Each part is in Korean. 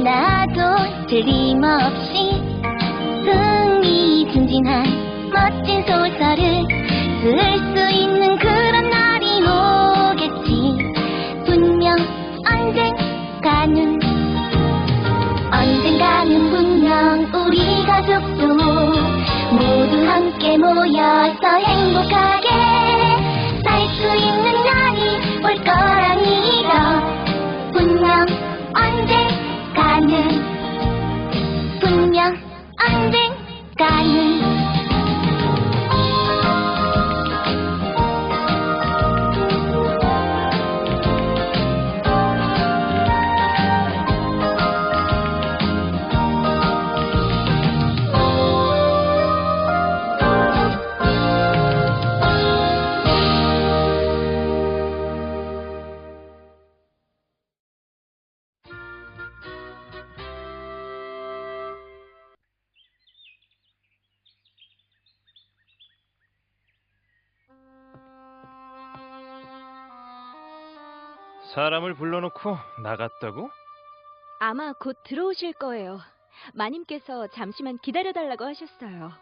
나도 틀림없이 흥미진진한 멋진 소설을 쓸 수 있는 그런 날이 오겠지. 분명 언젠가는 언젠가는 분명 우리 가족도 모두 함께 모여서 행복하게 살 수 있는 날이 올 거라 사람을 불러놓고 나갔다고? 아마 곧 들어오실 거예요. 마님께서 잠시만 기다려달라고 하셨어요.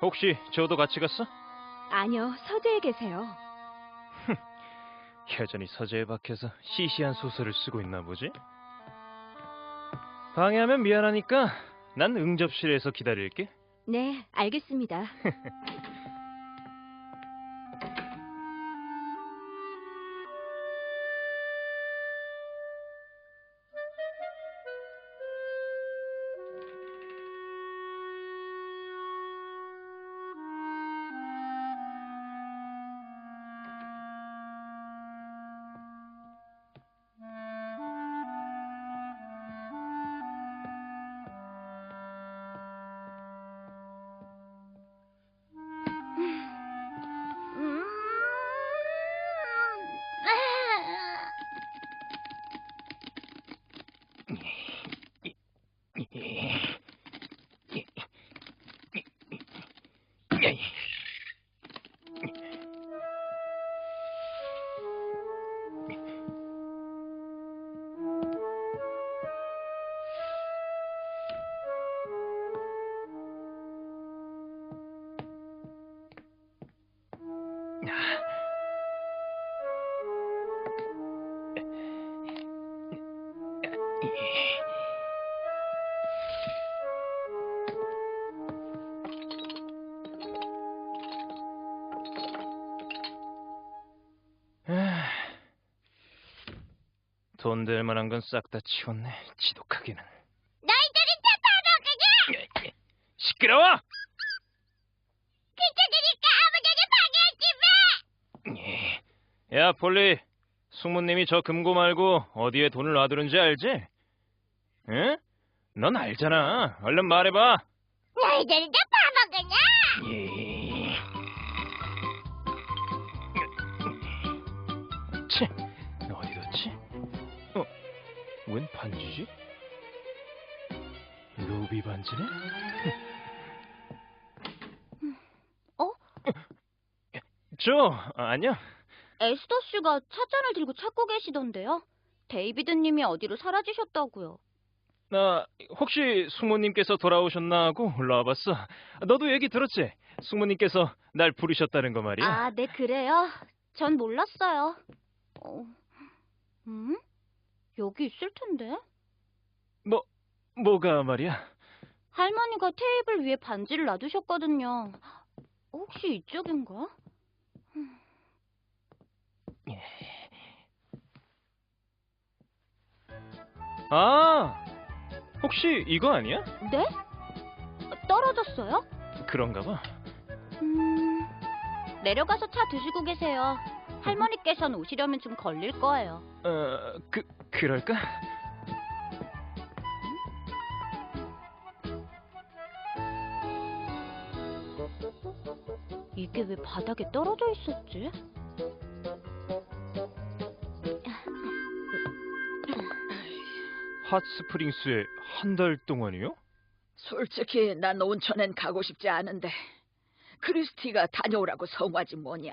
혹시 저도 같이 갔어? 아니요, 서재에 계세요. 여전히 서재에 박혀서 시시한 소설을 쓰고 있나 보지? 방해하면 미안하니까 난 응접실에서 기다릴게. 네, 알겠습니다. 돈될 만한 건 싹 다 치웠네. 지독하기는. 너희들은 다 바보구나! 시끄러워! 귀찮으니까 아무데나 방해하지 마! 야, 폴리. 숙모님이 저 금고 말고 어디에 돈을 놔두는지 알지? 응? 넌 알잖아. 얼른 말해봐. 너희들은 다 바보구나! 예. 루비 반지네? 어? 저, 아니야. 에스더 씨가 찻잔을 들고 찾고 계시던데요. 데이비드 님이 어디로 사라지셨다고요. 나 혹시 숙모님께서 돌아오셨나 하고 올라와 봤어. 너도 얘기 들었지? 숙모님께서 날 부르셨다는 거 말이야. 아, 네, 그래요? 전 몰랐어요. 어, 음? 여기 있을 텐데? 뭐 뭐가 말이야? 할머니가 테이블 위에 반지를 놔두셨거든요. 혹시 이쪽인가? 아, 혹시 이거 아니야? 네? 떨어졌어요? 그런가 봐. 음, 내려가서 차 드시고 계세요. 할머니께서는 오시려면 좀 걸릴 거예요. 어, 그 그럴까? 이게 왜 바닥에 떨어져 있었지? 핫스프링스에 한 달 동안이요? 솔직히 난 온천엔 가고 싶지 않은데 크리스티가 다녀오라고 성화지 뭐냐.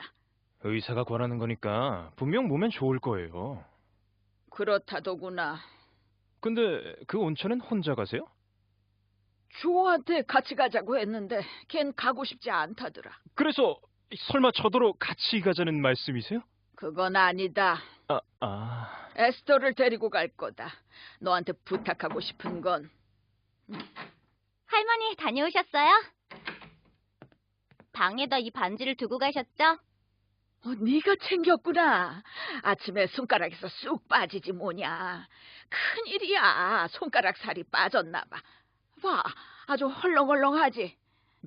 의사가 권하는 거니까 분명 몸엔 좋을 거예요. 그렇다더구나. 근데 그 온천엔 혼자 가세요? 조한테 같이 가자고 했는데 걘 가고 싶지 않다더라. 그래서 설마 저더러 같이 가자는 말씀이세요? 그건 아니다. 아, 아. 에스더를 데리고 갈 거다. 너한테 부탁하고 싶은 건 할머니 다녀오셨어요? 방에다 이 반지를 두고 가셨죠? 어, 네가 챙겼구나. 아침에 손가락에서 쑥 빠지지 뭐냐. 큰일이야. 손가락 살이 빠졌나 봐. 봐, 아주 헐렁헐렁하지.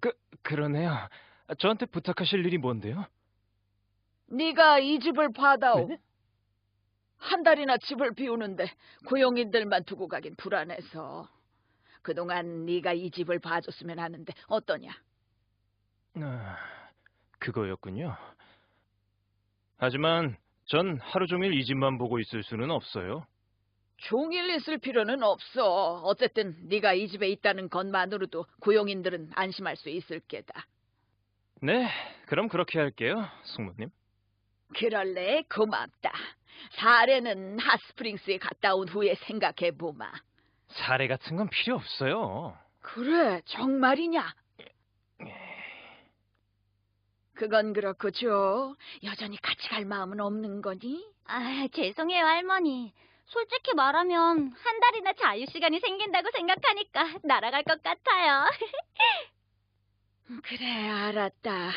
그 그러네요. 저한테 부탁하실 일이 뭔데요? 네가 이 집을 받아오. 네? 한 달이나 집을 비우는데 고용인들만 두고 가긴 불안해서. 그동안 네가 이 집을 봐줬으면 하는데 어떠냐? 아, 그거였군요. 하지만 전 하루 종일 이 집만 보고 있을 수는 없어요. 종일 있을 필요는 없어. 어쨌든 네가 이 집에 있다는 것만으로도 고용인들은 안심할 수 있을 게다. 네, 그럼 그렇게 할게요, 숙모님. 그럴래? 고맙다. 사례는 핫스프링스에 갔다 온 후에 생각해보마. 사례 같은 건 필요 없어요. 그래, 정말이냐? 그건 그렇고, 죠 여전히 같이 갈 마음은 없는 거니? 아, 죄송해요, 할머니. 솔직히 말하면 한 달이나 자유 시간이 생긴다고 생각하니까 날아갈 것 같아요. 그래, 알았다.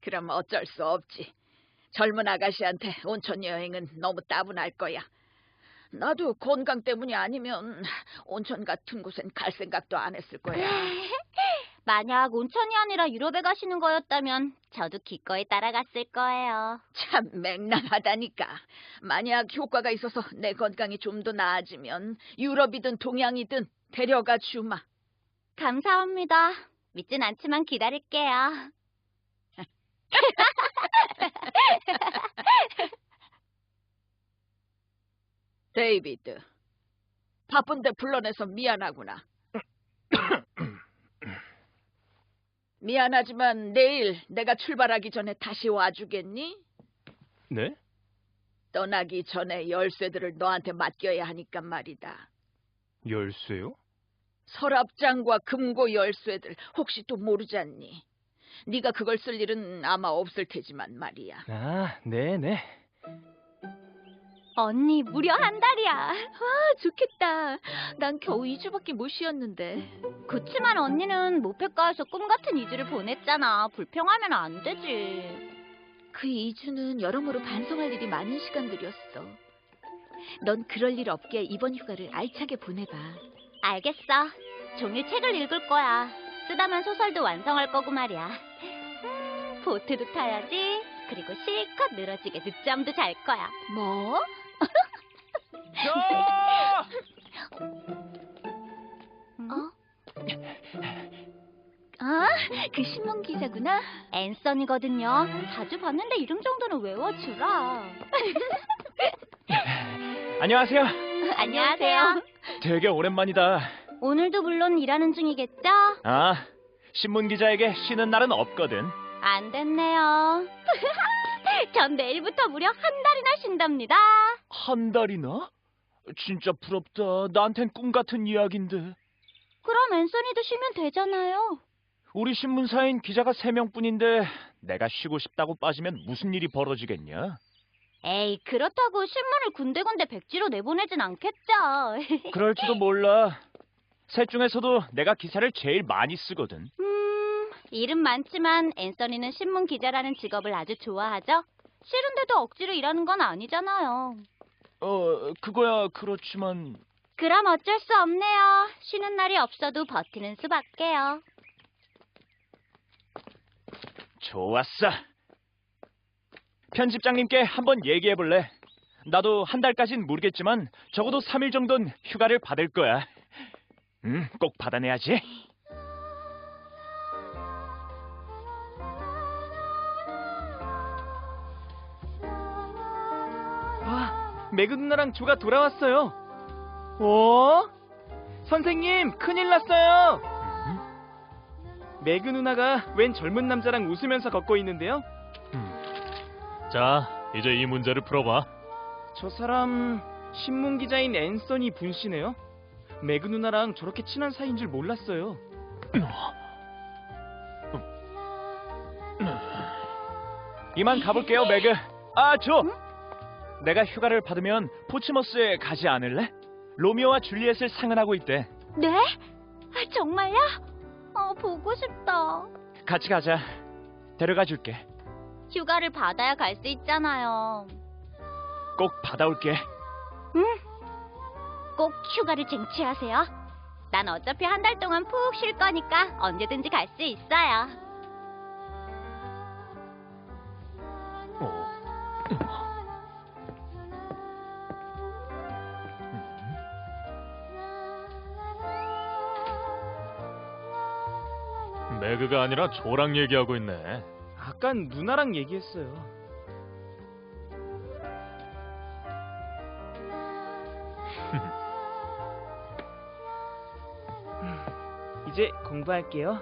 그럼 어쩔 수 없지. 젊은 아가씨한테 온천 여행은 너무 따분할 거야. 나도 건강 때문이 아니면 온천 같은 곳엔 갈 생각도 안 했을 거야. 만약 온천이 아니라 유럽에 가시는 거였다면 저도 기꺼이 따라갔을 거예요. 참 맹랑하다니까. 만약 효과가 있어서 내 건강이 좀 더 나아지면 유럽이든 동양이든 데려가 주마. 감사합니다. 믿진 않지만 기다릴게요. 데이비드. 바쁜데 불러내서 미안하구나. 미안하지만 내일 내가 출발하기 전에 다시 와주겠니? 네? 떠나기 전에 열쇠들을 너한테 맡겨야 하니까 말이다. 열쇠요? 서랍장과 금고 열쇠들 혹시 또 모르잖니? 네가 그걸 쓸 일은 아마 없을 테지만 말이야. 아, 네네. 언니, 무려 한 달이야. 아, 좋겠다. 난 겨우 2주밖에 못 쉬었는데. 그치만 언니는 모페가에서 꿈 같은 이주를 보냈잖아. 불평하면 안 되지. 그 2주는 여러모로 반성할 일이 많은 시간들이었어. 넌 그럴 일 없게 이번 휴가를 알차게 보내봐. 알겠어. 종일 책을 읽을 거야. 쓰다만 소설도 완성할 거고 말이야. 음, 보트도 타야지. 그리고 실컷 늘어지게 늦잠도 잘 거야. 뭐? 야! 어? 아, 그 신문 기자구나. 앤서니거든요. 자주 봤는데 이름 정도는 외워주라. 안녕하세요. 안녕하세요. 되게 오랜만이다. 오늘도 물론 일하는 중이겠죠? 아, 신문 기자에게 쉬는 날은 없거든. 안 됐네요. 전 내일부터 무려 한 달이나 쉰답니다. 한 달이나? 진짜 부럽다. 나한텐 꿈 같은 이야기인데. 그럼 앤서니도 쉬면 되잖아요. 우리 신문사인 기자가 세명뿐인데 내가 쉬고 싶다고 빠지면 무슨 일이 벌어지겠냐? 에이, 그렇다고 신문을 군데군데 백지로 내보내진 않겠죠. 그럴지도 몰라. 셋 중에서도 내가 기사를 제일 많이 쓰거든. 음, 일은 많지만 앤서니는 신문 기자라는 직업을 아주 좋아하죠. 싫은데도 억지로 일하는 건 아니잖아요. 어, 그거야 그렇지만 그럼 어쩔 수 없네요. 쉬는 날이 없어도 버티는 수밖에요. 좋았어. 편집장님께 한번 얘기해 볼래? 나도 한 달까진 모르겠지만 적어도 3일 정도는 휴가를 받을 거야. 음, 꼭 받아내야지. 매그 누나랑 조가 돌아왔어요. 어? 선생님, 큰일 났어요. 매그 누나가 웬 젊은 남자랑 웃으면서 걷고 있는데요. 자, 이제 이 문제를 풀어봐. 저 사람 신문 기자인 앤서니 분 씨네요. 매그 누나랑 저렇게 친한 사이인 줄 몰랐어요. 이만 가볼게요, 매그. 아, 저. 내가 휴가를 받으면 포츠머스에 가지 않을래? 로미오와 줄리엣을 상은하고 있대. 네? 아, 정말요? 어, 보고 싶다. 같이 가자. 데려가 줄게. 휴가를 받아야 갈 수 있잖아요. 꼭 받아올게. 꼭 휴가를 쟁취하세요. 난 어차피 한 달 동안 푹 쉴 거니까 언제든지 갈 수 있어요. 매그가 아니라 조랑 얘기하고 있네. 아깐 누나랑 얘기했어요. 이제 공부할게요.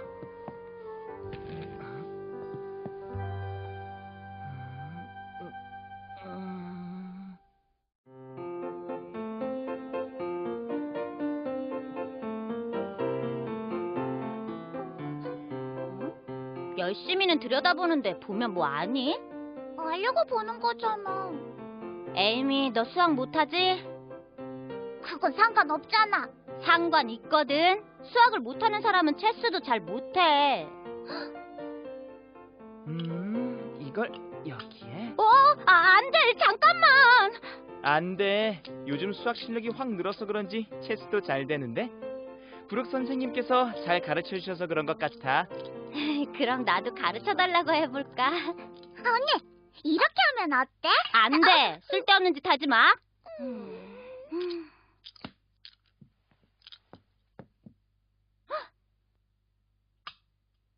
열심히는 들여다보는데 보면 뭐 아니? 알려고 보는 거잖아. 에이미, 너 수학 못하지? 그건 상관없잖아. 상관 있거든. 수학을 못하는 사람은 체스도 잘 못해. 음, 이걸 여기에? 어? 아, 안 돼. 잠깐만. 안 돼. 요즘 수학 실력이 확 늘어서 그런지 체스도 잘 되는데? 브룩 선생님께서 잘 가르쳐 주셔서 그런 것 같아. 그럼 나도 가르쳐 달라고 해볼까? 언니, 이렇게 하면 어때? 안 돼. 쓸데없는 짓 하지 마.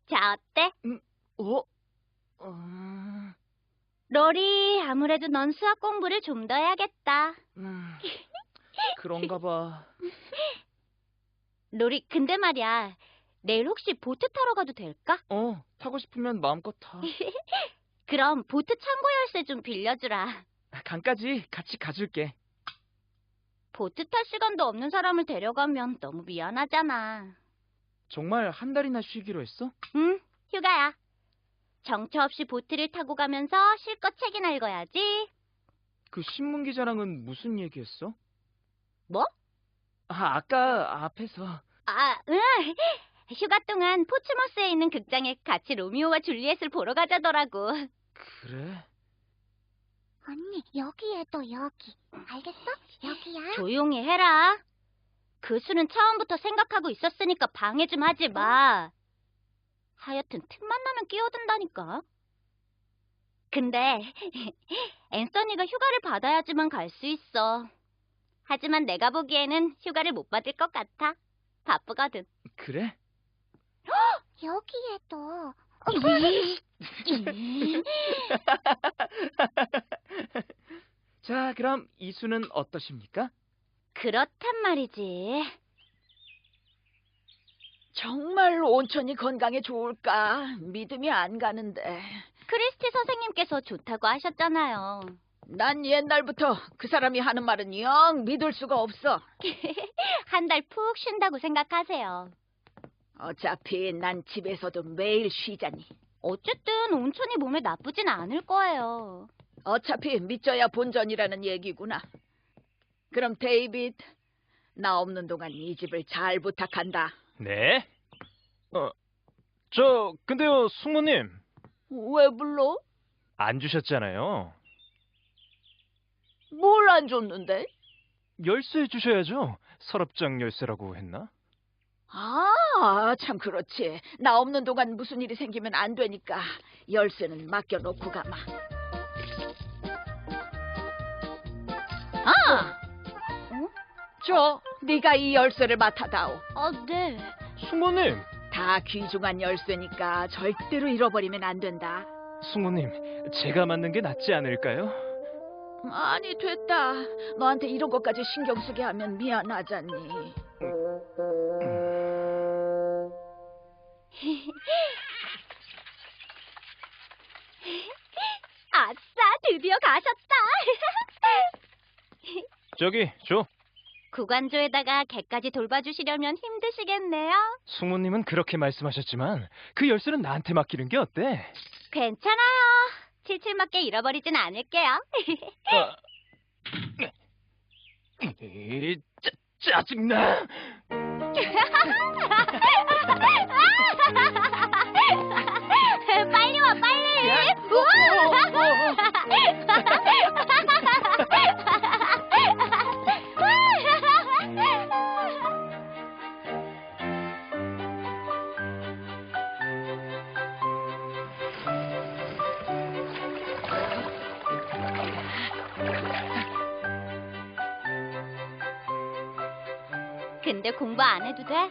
자, 어때? 어? 어... 로리, 아무래도 넌 수학 공부를 좀 더 해야겠다. 음, 그런가 봐. 로리, 근데 말이야. 내일 혹시 보트 타러 가도 될까? 어, 타고 싶으면 마음껏 타. 그럼 보트 창고 열쇠 좀 빌려주라. 강까지 같이 가줄게. 보트 탈 시간도 없는 사람을 데려가면 너무 미안하잖아. 정말 한 달이나 쉬기로 했어? 응, 휴가야. 정처 없이 보트를 타고 가면서 실컷 책이나 읽어야지. 그 신문 기자랑은 무슨 얘기했어? 뭐? 아, 아까 앞에서 아, 응. 휴가 동안 포츠머스에 있는 극장에 같이 로미오와 줄리엣을 보러 가자더라고. 그래? 언니, 여기에 또 여기. 알겠어? 여기야. 조용히 해라. 그 수는 처음부터 생각하고 있었으니까 방해 좀 하지 마. 하여튼 틈만 나면 끼어든다니까. 근데 앤서니가 휴가를 받아야지만 갈 수 있어. 하지만 내가 보기에는 휴가를 못 받을 것 같아. 바쁘거든. 그래? 여기에도. 자, 그럼 이수는 어떠십니까? 그렇단 말이지. 정말 온천이 건강에 좋을까 믿음이 안 가는데. 크리스티 선생님께서 좋다고 하셨잖아요. 난 옛날부터 그 사람이 하는 말은 영 믿을 수가 없어. 한 달 푹 쉰다고 생각하세요. 어차피 난 집에서도 매일 쉬자니. 어쨌든 온천이 몸에 나쁘진 않을 거예요. 어차피 믿져야 본전이라는 얘기구나. 그럼 데이빗, 나 없는 동안 이 집을 잘 부탁한다. 네? 어, 저 근데요, 숙모님 왜 불러? 안 주셨잖아요. 뭘 안 줬는데? 열쇠 주셔야죠. 서랍장 열쇠라고 했나? 아, 참 그렇지. 나 없는 동안 무슨 일이 생기면 안 되니까 열쇠는 맡겨놓고 가마. 아! 어? 저, 네가 이 열쇠를 맡아다오. 아, 네. 숙모님, 다 귀중한 열쇠니까 절대로 잃어버리면 안 된다. 숙모님, 제가 맞는 게 낫지 않을까요? 아니 됐다. 너한테 이런 것까지 신경 쓰게 하면 미안하잖니. 아싸, 드디어 가셨다. 저기 줘. 구간조에다가 개까지 돌봐주시려면 힘드시겠네요. 숙모님은 그렇게 말씀하셨지만 그 열쇠는 나한테 맡기는 게 어때? 괜찮아요. 칠칠맞게 잃어버리진 않을게요. 아, 이, 짜, 짜증나. 빨리 와, 빨리. 근데 공부 안 해도 돼?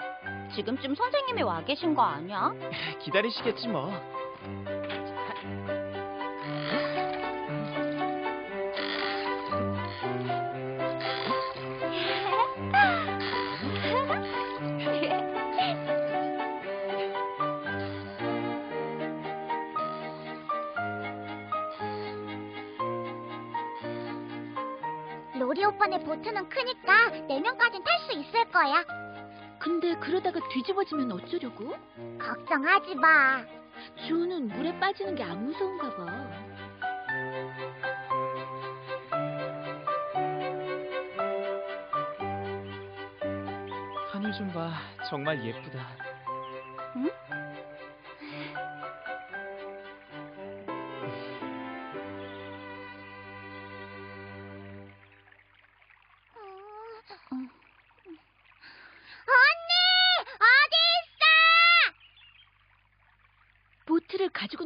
지금쯤 선생님이 와 계신 거 아니야? 기다리시겠지 뭐. 오빠네 보트는 크니까 네 명까진 탈 수 있을 거야. 근데 그러다가 뒤집어지면 어쩌려고? 걱정하지 마. 주는 물에 빠지는 게 안 무서운가 봐. 하늘 좀 봐. 정말 예쁘다.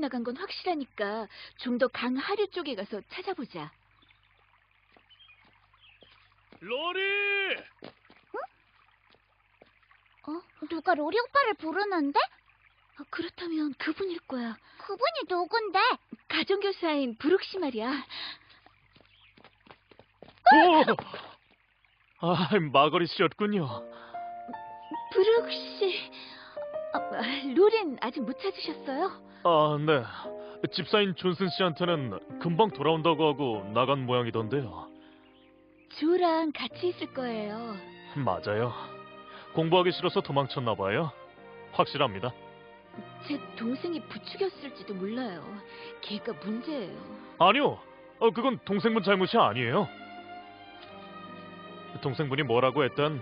나간 건 확실하니까 좀 더 강 하류 쪽에 가서 찾아보자. 로리! 어? 누가 로리 오빠를 부르는데? 어, 그렇다면 그분일 거야. 그분이 누군데? 가정교사인 브룩 씨 말이야. 오! 아, 마거리 씨였군요. 브룩 씨. 아, 아, 로렌 아직 못 찾으셨어요? 아, 네. 집사인 존슨 씨한테는 금방 돌아온다고 하고 나간 모양이던데요. 주랑 같이 있을 거예요. 맞아요. 공부하기 싫어서 도망쳤나 봐요. 확실합니다. 제 동생이 부추겼을지도 몰라요. 걔가 문제예요. 아니요. 어, 그건 동생분 잘못이 아니에요. 동생분이 뭐라고 했든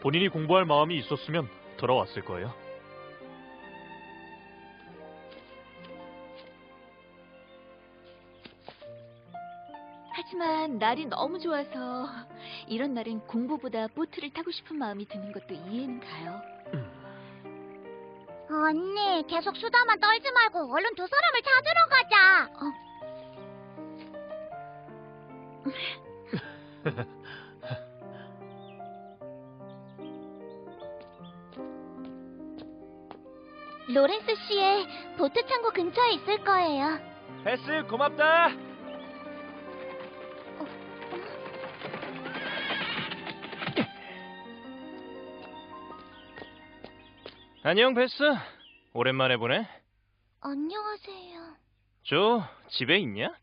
본인이 공부할 마음이 있었으면 돌아왔을 거예요. 하지만 날이 너무 좋아서 이런 날엔 공부보다 보트를 타고 싶은 마음이 드는 것도 이해는 가요. 언니, 계속 수다만 떨지 말고 얼른 두 사람을 찾으러 가자. 로렌스 씨의 보트 창고 근처에 있을 거예요. 베스 고맙다. 안녕, 베스. 오랜만에 보네. 안녕하세요. 저 집에 있냐?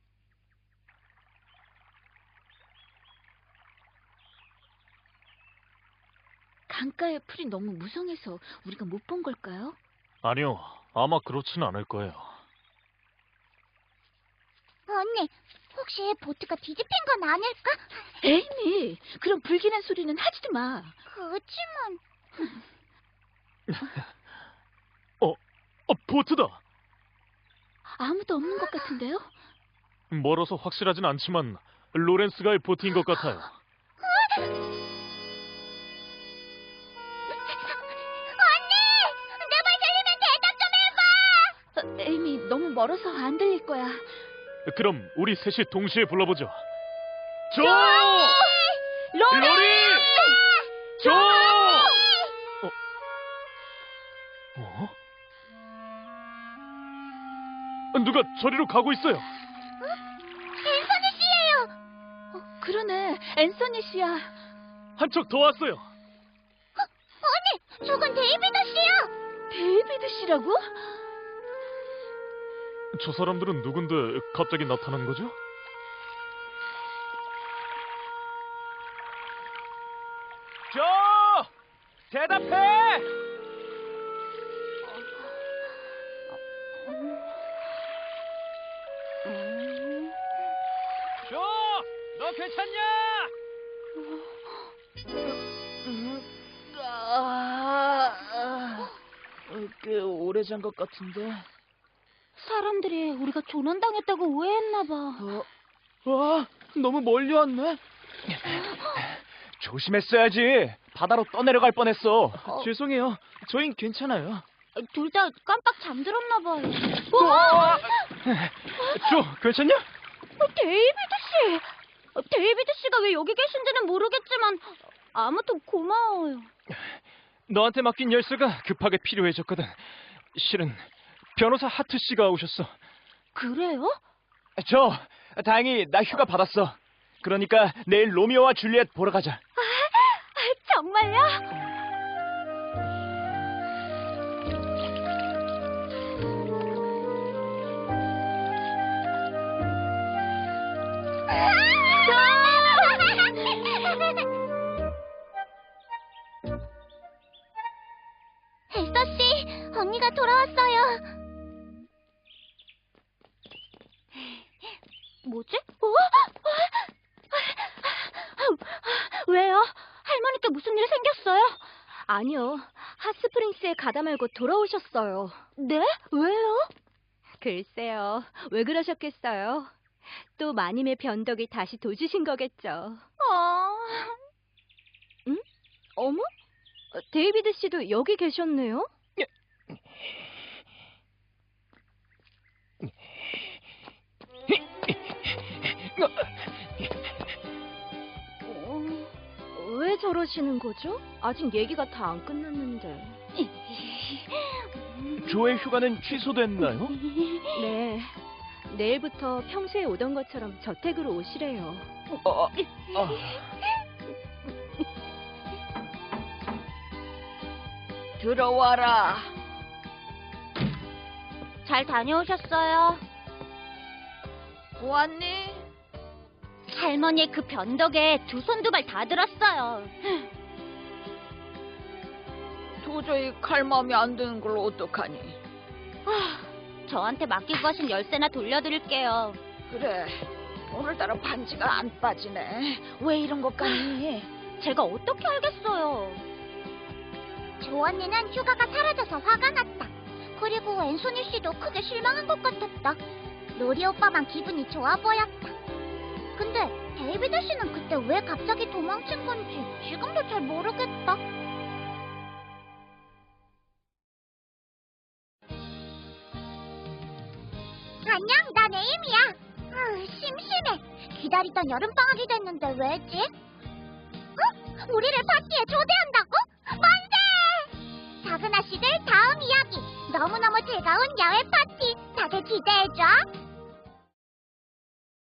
강가의 풀이 너무 무성해서 우리가 못 본 걸까요? 아니요. 아마 그렇진 않을 거예요. 언니, 혹시 보트가 뒤집힌 건 아닐까? 에이미, 그런 불길한 소리는 하지도 마. 그렇지만 어, 보트다! 아무도 없는 것 같은데요? 멀어서 확실하진 않지만 로렌스가의 보트인 것 같아요. 언니! 내 말 들리면 대답 좀 해봐! 어, 에이미, 너무 멀어서 안 들릴 거야. 그럼 우리 셋이 동시에 불러보죠. 조! 로렌! 로리! 누가 저리로 가고 있어요. 앤서니 씨예요! 앤서니 씨야. 한 척 더 왔어요. 언니, 저건 데이비드 씨야. 데이비드 씨라고? 저 사람들은 누군데 갑자기 나타난 거죠? 조! 대답해! 괜찮냐? 꽤 오래전 것 같은데. 사람들이 우리가 조난당했다고 오해했나 봐. 와, 너무 멀리 왔네. 조심했어야지. 바다로 떠내려갈 뻔했어. 죄송해요. 저흰 괜찮아요. 둘 다 깜빡 잠들었나 봐요. 조, 괜찮냐? 어, 데이비드 씨! 어, 데이비드 씨가 왜 여기 계신지는 모르겠지만 아무튼 고마워요. 너한테 맡긴 열쇠가 급하게 필요해졌거든. 실은 변호사 하트 씨가 오셨어. 그래요? 저, 다행히 나 휴가 받았어. 그러니까 내일 로미오와 줄리엣 보러 가자. 정말요? 가다 말고 돌아오셨어요. 네? 왜요? 글쎄요. 왜 그러셨겠어요? 또 마님의 변덕이 다시 도지신 거겠죠. 어... 어머? 어, 데이비드 씨도 여기 계셨네요? 어, 왜 저러시는 거죠? 아직 얘기가 다 안 끝났는데. 조의 휴가는 취소됐나요? 네. 내일부터 평소에 오던 것처럼 저택으로 오시래요. 어, 아, 들어와라. 잘 다녀오셨어요? 보았니? 할머니의 그 변덕에 두 손 두 발 다 들었어요. 도저히 갈 마음이 안 드는 걸 어떡하니? 아, 저한테 맡기고 가신 열쇠나 돌려드릴게요. 그래. 오늘따라 반지가 안 빠지네. 왜 이런 것 같니? 제가 어떻게 알겠어요? 조 언니는 휴가가 사라져서 화가 났다. 그리고 앤소니 씨도 크게 실망한 것 같았다. 로리 오빠만 기분이 좋아 보였다. 근데 데이비드 씨는 그때 왜 갑자기 도망친 건지 지금도 잘 모르겠다. 기다리던 여름방학이 됐는데 왜지? 어? 우리를 파티에 초대한다고? 만세! 작은 아씨들 다음 이야기. 너무너무 즐거운 야외 파티. 다들 기대해줘.